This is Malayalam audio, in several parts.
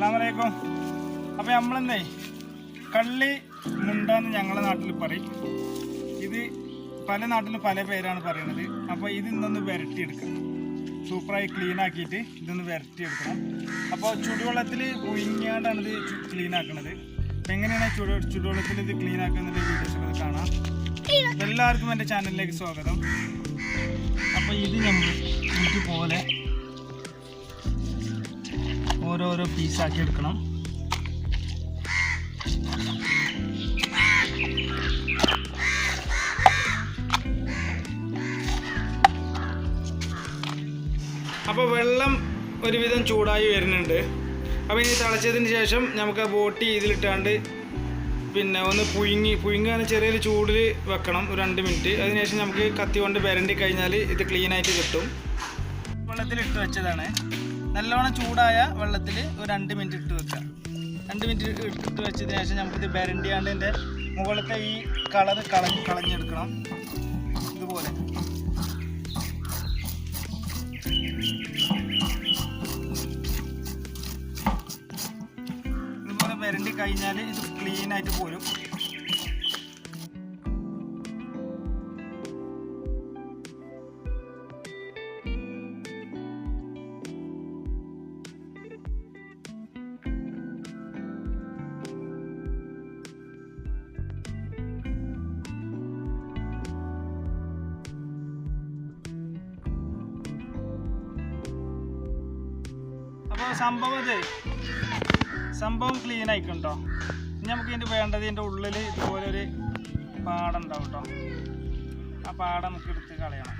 അസ്സാമലൈക്കും അപ്പോൾ നമ്മളെന്നേ കള്ളി മുണ്ട എന്ന് ഞങ്ങളുടെ നാട്ടിൽ പറയും. ഇത് പല നാട്ടിലും പല പേരാണ് പറയുന്നത് അപ്പോൾ ഇത് ഇന്നൊന്ന് വരട്ടിയെടുക്കണം സൂപ്പറായി ക്ലീൻ ആക്കിയിട്ട് ഇതൊന്ന് വരട്ടിയെടുക്കണം. അപ്പോൾ ചുടുവെള്ളത്തിൽ പുയിങ്ങാണ്ടാണ് ഇത് ക്ലീൻ ആക്കുന്നത് എങ്ങനെയാണ് ചുടു ചുടുവെള്ളത്തിൽ ഇത് ക്ലീൻ ആക്കുന്നത് വീഡിയോസ് കാണാം. എല്ലാവർക്കും എന്റെ ചാനലിലേക്ക് സ്വാഗതം. അപ്പോൾ ഇത് നമ്മൾ ഇതുപോലെ ഓരോരോ പീസാക്കി എടുക്കണം. അപ്പോൾ വെള്ളം ഒരുവിധം ചൂടായി വരുന്നുണ്ട്. അപ്പോൾ ഇനി തിളച്ചതിന് ശേഷം നമുക്ക് ബോട്ടി ഇതിലിട്ടാണ്ട് പിന്നെ ഒന്ന് പുഴുങ്ങി പുഴുങ്ങാൻ ചെറിയൊരു ചൂടിൽ വെക്കണം ഒരു രണ്ട് മിനിറ്റ്. അതിനുശേഷം നമുക്ക് കത്തി കൊണ്ട് വരണ്ടി കഴിഞ്ഞാൽ ഇത് ക്ലീനായിട്ട് കിട്ടും. വെള്ളത്തിലിട്ട് വെച്ചതാണ്. നല്ലോണം ചൂടായ വെള്ളത്തിൽ ഒരു രണ്ട് മിനിറ്റ് ഇട്ട് വെക്കാം. രണ്ട് മിനിറ്റ് ഇട്ട് വെച്ചതിന് ശേഷം നമുക്കിത് ബരണ്ടിയാണ്ട് ഇതിന്റെ മുകളിലത്തെ ഈ കളർ കളഞ്ഞ് കളഞ്ഞെടുക്കണം. ഇതുപോലെ. ഇതുപോലെ വരണ്ടി കഴിഞ്ഞാൽ ഇത് ക്ലീനായിട്ട് പോരും. അപ്പോൾ സംഭവം ഇത്. സംഭവം ക്ലീൻ ആയിക്കുണ്ടോ ഇനി നമുക്ക് ഇതിന്റെ വേണ്ടത് ഇതിന്റെ ഉള്ളിൽ ഇതുപോലെ ഒരു കേട്ടോ ആ പാടം നമുക്ക് എടുത്ത് കളയണം.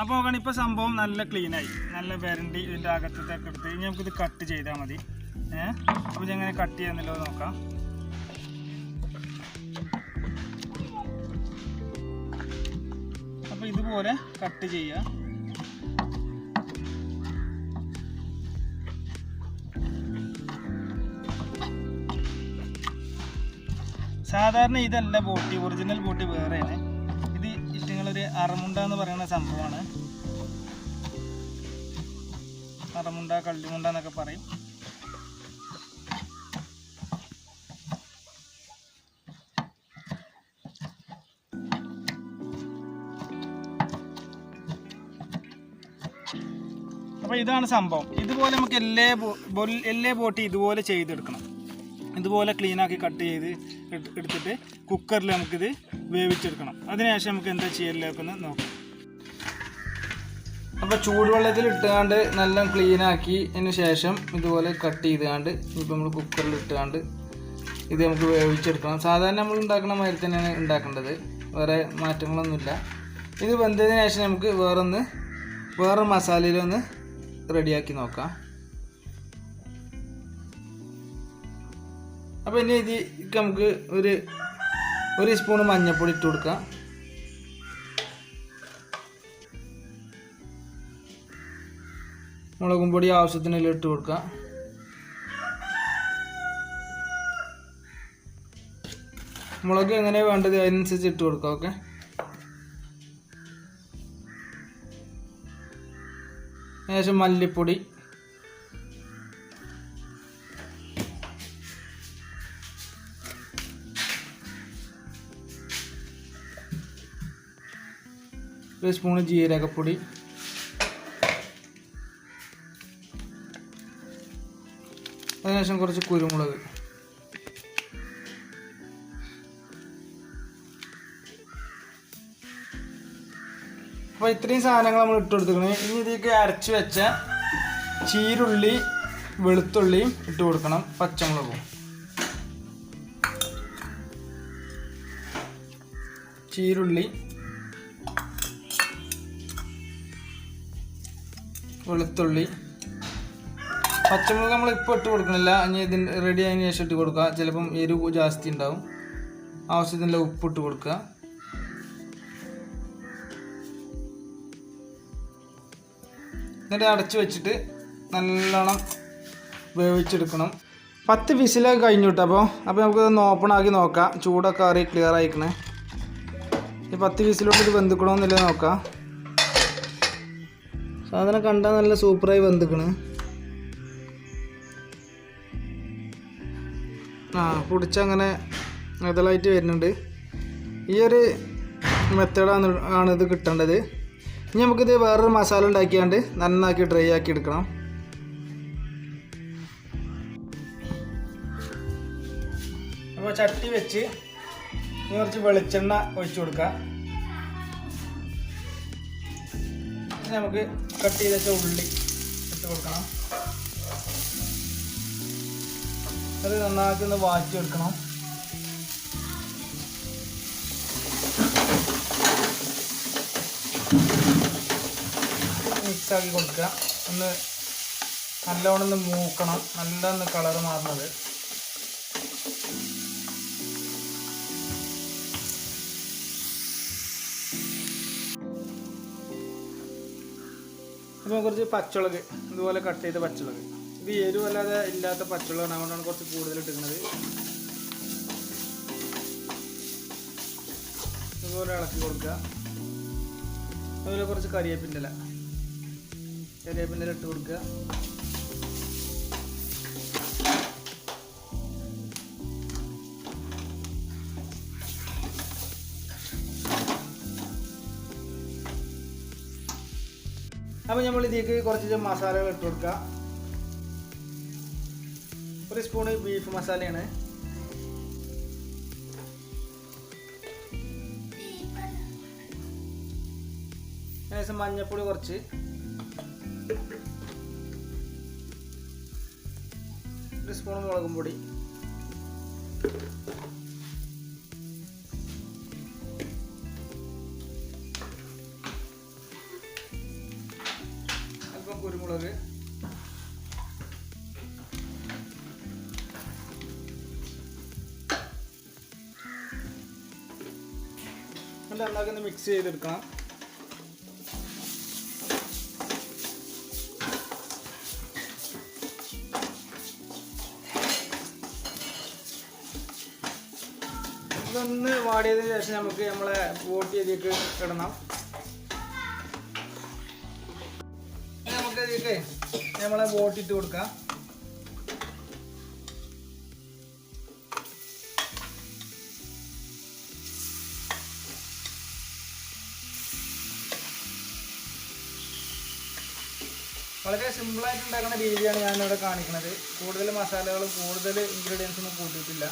അപ്പോൾ നോക്കണം ഇപ്പോൾ സംഭവം നല്ല ക്ലീനായി നല്ല വരണ്ടി ഇതിന്റെ അകത്തത്തൊക്കെ എടുത്ത് ഇനി നമുക്കിത് കട്ട് ചെയ്താൽ മതി. ഏഹ് അപ്പോൾ ഇത് എങ്ങനെ കട്ട് ചെയ്യുന്നല്ലോ നോക്കാം. അപ്പോൾ ഇതുപോലെ കട്ട് ചെയ്യുക സാധാരണ ഇതല്ല ബോട്ടി ഒറിജിനൽ ബോട്ടി വേറെയാണ്. ഇഷ്ടങ്ങളൊരു അറമുണ്ട എന്ന് പറയുന്ന സംഭവമാണ്. അറമുണ്ട കള്ളിമുണ്ട എന്നൊക്കെ പറയും. അപ്പോൾ ഇതാണ് സംഭവം. ഇതുപോലെ നമുക്ക് എല്ലാ എല്ലാ ബോട്ടി ഇതുപോലെ ചെയ്തെടുക്കണം. ഇതുപോലെ ക്ലീൻ ആക്കി കട്ട് ചെയ്ത് എടുത്തിട്ട് കുക്കറിൽ നമുക്കിത് വേവിച്ചെടുക്കണം. അതിനുശേഷം നമുക്ക് എന്താ ചെയ്യലേക്കൊന്ന് നോക്കാം. അപ്പോൾ ചൂടുവെള്ളത്തിൽ ഇട്ടുകൊണ്ട് നല്ല ക്ലീൻ ആക്കി അതിന് ശേഷം ഇതുപോലെ കട്ട് ചെയ്തുകൊണ്ട് ഇപ്പോൾ നമ്മൾ കുക്കറിൽ ഇട്ടുകൊണ്ട് ഇത് നമുക്ക് വേവിച്ചെടുക്കണം. സാധാരണ നമ്മൾ ഉണ്ടാക്കുന്ന മാതിരി തന്നെയാണ് ഉണ്ടാക്കേണ്ടത്. വേറെ മാറ്റങ്ങളൊന്നുമില്ല. ഇത് വെന്തതിന് ശേഷം നമുക്ക് വേറൊന്ന് വേറെ മസാലയിലൊന്ന് റെഡിയാക്കി നോക്കാം. അപ്പോൾ ഇനി ഇത് നമുക്ക് ഒരു ഒരു സ്പൂൺ മഞ്ഞൾപ്പൊടി ഇട്ട് കൊടുക്കാം. മുളകും പൊടി ആവശ്യത്തിന് ഇട്ട് കൊടുക്കാം. മുളക് എങ്ങനെ വേണ്ടത് അതിനനുസരിച്ച് ഇട്ട് കൊടുക്കാം ഓക്കെ? ശേഷം മല്ലിപ്പൊടി ഒരു സ്പൂണ് ജീരകപ്പൊടി. അതിനുശേഷം കുറച്ച് കുരുമുളക്. അപ്പോൾ ഇത്രയും സാധനങ്ങൾ നമ്മൾ ഇട്ട് കൊടുത്തിരിക്കണേ ഇനി ഇതിലേക്ക് അരച്ച് വെച്ച ചീരുള്ളി വെളുത്തുള്ളിയും ഇട്ട് കൊടുക്കണം പച്ചമുളകും. ചീരുള്ളി വെളുത്തുള്ളി. പച്ചമുളക് നമ്മൾ ഇപ്പോൾ ഇട്ട് കൊടുക്കണില്ല. ഇനി ഇതിന് റെഡി ആയതിനു ശേഷം ഇട്ട് കൊടുക്കുക. ചിലപ്പം എരിവ് ജാസ്തി ഉണ്ടാവും. ആവശ്യത്തിനുള്ള ഉപ്പ് ഇട്ട് കൊടുക്കുക. എന്നിട്ട് അടച്ചു വെച്ചിട്ട് നല്ലോണം വേവിച്ചെടുക്കണം. പത്ത് വിസിലൊക്കെ കഴിഞ്ഞു കേട്ടോ അപ്പോൾ. നമുക്ക് ഒന്ന് ഓപ്പൺ ആക്കി നോക്കാം. ചൂടൊക്കെ അറിയി ക്ലിയർ ആയിക്കണേ. ഈ പത്ത് വിസിലോട്ട് ഇത് വെന്തുക്കണമെന്നില്ല നോക്കാം. സാധനം കണ്ടാൽ നല്ല സൂപ്പറായി വെന്തിക്കണ്. ആ പൊടിച്ചങ്ങനെ ഇതളായിട്ട് വരുന്നുണ്ട്. ഈ ഒരു മെത്തേഡാണ് ആണ് ഇത് കിട്ടേണ്ടത്. ഇനി നമുക്കിത് വേറൊരു മസാല ഉണ്ടാക്കിയാണ്ട് നന്നാക്കി ഡ്രൈ ആക്കി എടുക്കണം. അപ്പോൾ ചട്ടി വെച്ച് കുറച്ച് വെളിച്ചെണ്ണ ഒഴിച്ചു കൊടുക്കാം. ഇനി നമുക്ക് കട്ട് ചെയ്ത് ഉള്ളി ഇട്ട് കൊടുക്കണം. അത് നന്നാക്കി ഒന്ന് വാറ്റി എടുക്കണം. മിക്സ് ആക്കി കൊടുക്കുക. ഒന്ന് നല്ലോണം ഒന്ന് മൂക്കണം. നല്ല ഒന്ന് കളർ മാറുന്നത് അപ്പോൾ കുറച്ച് പച്ചമുളക് ഇതുപോലെ കട്ട് ചെയ്ത പച്ചമുളക്. ഇത് എരിവല്ലാതെ ഇല്ലാത്ത പച്ചമുളകാണ്. അതുകൊണ്ടാണ് കുറച്ച് കൂടുതൽ ഇട്ടിരിക്കുന്നത്. ഇതുപോലെ ഇളക്കി കൊടുക്കുക. അതുപോലെ കുറച്ച് കറിയേപ്പിന്റെ ഇല. കരിയേപ്പിന്റെ ഇല ഇട്ട് കൊടുക്കുക. അപ്പോൾ നമ്മൾ ഇതിലേക്ക് കുറച്ച് മസാലകൾ ഇട്ട് കൊടുക്കുക. ഒരു സ്പൂണ് ബീഫ് മസാലയാണ്. ഏകദേശം മഞ്ഞപ്പൊടി കുറച്ച്. ഒരു സ്പൂൺ മുളകും പൊടി. കുരുമുളക് എന്നിട്ട് നന്നാക്കി മിക്സ് ചെയ്തെടുക്കണം. ഇതൊന്ന് വാടിയതിന് ശേഷം നമുക്ക് നമ്മളെ ബോട്ടി ഇതിലേക്ക് ഇടണം. ഇതിലേക്ക് നമ്മളെ ബോട്ടിട്ട് കൊടുക്കാം. വളരെ സിമ്പിളായിട്ട് ഉണ്ടാക്കുന്ന രീതിയാണ് ഞാനിവിടെ കാണിക്കുന്നത്. കൂടുതൽ മസാലകളും കൂടുതൽ ഇൻഗ്രീഡിയൻസ് ഒന്നും കൂട്ടിയിട്ടില്ല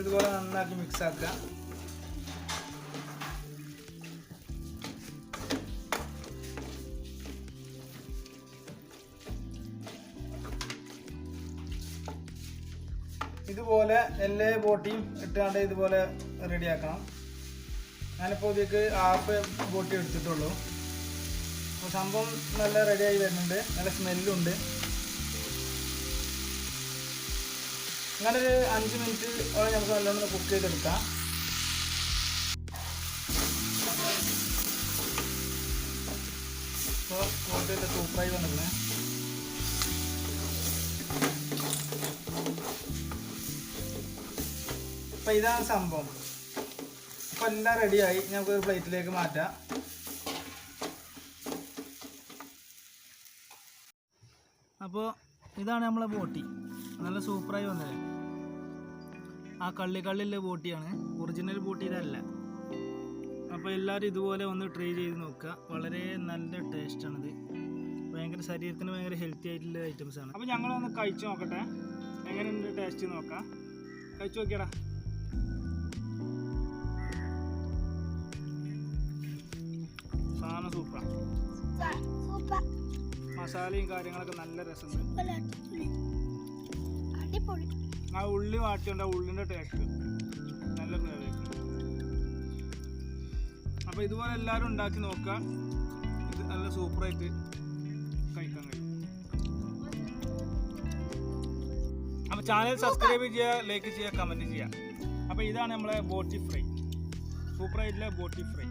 ഇതുപോലെ നന്നാക്കി മിക്സ് ആക്കുക. ഇതുപോലെ എല്ലാ ബോട്ടിയും ഇട്ടാണ്ട് ഇതുപോലെ റെഡിയാക്കണം ഞാനിപ്പോൾ ഇതിലേക്ക് ഹാഫ് ബോട്ടി എടുത്തിട്ടുള്ളൂ. അപ്പോൾ സംഭവം നല്ല റെഡിയായി വരുന്നുണ്ട്. നല്ല സ്മെല്ലുണ്ട് അങ്ങനെ ഒരു അഞ്ച് മിനിറ്റ് ഓളം നമുക്ക് നല്ലോണം കുക്ക് ചെയ്തെടുക്കാം. ഇപ്പോൾ കൂടുതൽ സൂപ്പറായി വന്നിരുന്നേ അപ്പം ഇതാണ് സംഭവം. അപ്പം എല്ലാം റെഡിയായി നമുക്ക് ഒരു പ്ലേറ്റിലേക്ക് മാറ്റാം. അപ്പോൾ ഇതാണ് നമ്മളെ ബോട്ടി. നല്ല സൂപ്പറായി വന്നത് ആ കള്ളി കള്ളിലെ ബോട്ടിയാണ്. ഒറിജിനൽ ബോട്ടി ഇതല്ല. അപ്പോൾ എല്ലാവരും ഇതുപോലെ ഒന്ന് ട്രൈ ചെയ്ത് നോക്കുക. വളരെ നല്ല ടേസ്റ്റാണിത് ഭയങ്കര ശരീരത്തിന് ഭയങ്കര ഹെൽത്തി ആയിട്ടുള്ള ഐറ്റംസ് ആണ്. അപ്പോൾ ഞങ്ങളൊന്ന് കഴിച്ച് നോക്കട്ടെ. എങ്ങനെയുണ്ട് ടേസ്റ്റ് നോക്കാം. കഴിച്ചു നോക്കിയടാ. സാധനം സൂപ്പറാണ് മസാലയും കാര്യങ്ങളൊക്കെ നല്ല രസമുണ്ട്. ആ ഉള്ളി വാട്ടിയുണ്ട് ആ ഉള്ളിന്റെ ടേസ്റ്റ് നല്ല ഫ്ലേവർ അപ്പോൾ ഇതുപോലെ എല്ലാവരും ഉണ്ടാക്കി നോക്കുക ഇത് നല്ല സൂപ്പറായിട്ട് കഴിക്കാൻ കഴിയും. അപ്പോൾ ചാനൽ സബ്സ്ക്രൈബ് ചെയ്യുക ലൈക്ക് ചെയ്യുക കമന്റ് ചെയ്യുക അപ്പോൾ ഇതാണ് നമ്മളെ ബോട്ടി ഫ്രൈ. സൂപ്പറായിട്ടുള്ള ബോട്ടി ഫ്രൈ.